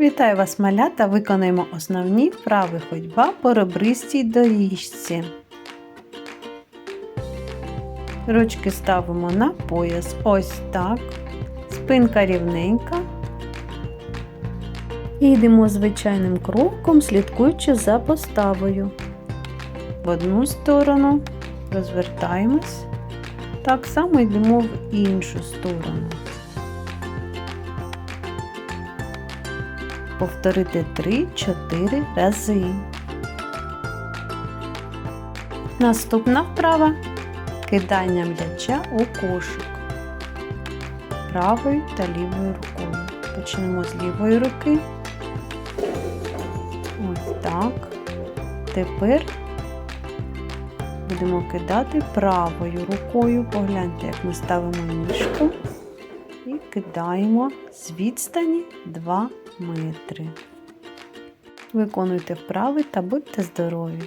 Вітаю вас, малята! Виконаємо основні вправи ходьба по ребристій доріжці. Ручки ставимо на пояс. Ось так. Спинка рівненька. І йдемо звичайним кроком, слідкуючи за поставою. В одну сторону розвертаємось. Так само йдемо в іншу сторону. Повторити 3-4 рази. Наступна вправа кидання м'яча у кошик правою та лівою рукою. Почнемо з лівої руки. Ось так. Тепер будемо кидати правою рукою. Погляньте, як ми ставимо ніжку і кидаємо з відстані 2 метри. Виконуйте вправи та будьте здорові!